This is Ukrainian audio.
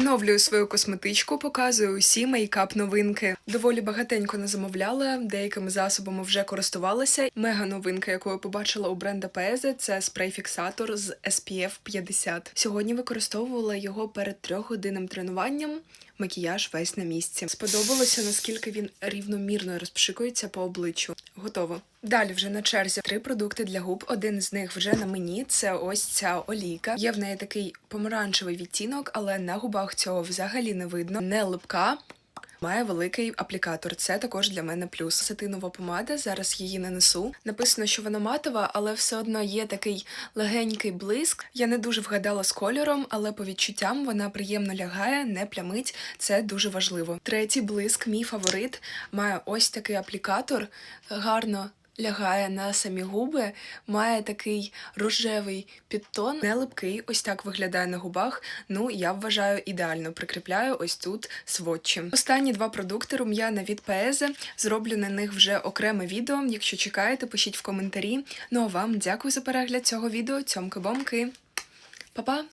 Оновлюю свою косметичку, показую усі мейкап новинки. Доволі багатенько не замовляла, деякими засобами вже користувалася. Мега новинка, яку я побачила у бренда Пезе, це спрей-фіксатор з SPF 50. Сьогодні використовувала його перед трьохгодинним тренуванням. Макіяж весь на місці. Сподобалося, наскільки він рівномірно розпшикується по обличчю. Готово. Далі вже на черзі три продукти для губ. Один з них вже на мені. Це ось ця олійка. Є в неї такий помаранчевий відтінок, але на губах цього взагалі не видно. Не липка. Має великий аплікатор. Це також для мене плюс. Сатинова помада. Зараз її нанесу. Написано, що вона матова, але все одно є такий легенький блиск. Я не дуже вгадала з кольором, але по відчуттям вона приємно лягає, не плямить. Це дуже важливо. Третій блиск, мій фаворит, має ось такий аплікатор. Гарно лягає на самі губи, має такий рожевий підтон, не липкий, ось так виглядає на губах. Ну, я вважаю ідеально. Прикріпляю ось тут сводчем. Останні два продукти рум'яна від Пезе. Зроблю на них вже окреме відео. Якщо чекаєте, пишіть в коментарі. Ну а вам дякую за перегляд цього відео. Цьомки-бомки. Па-па!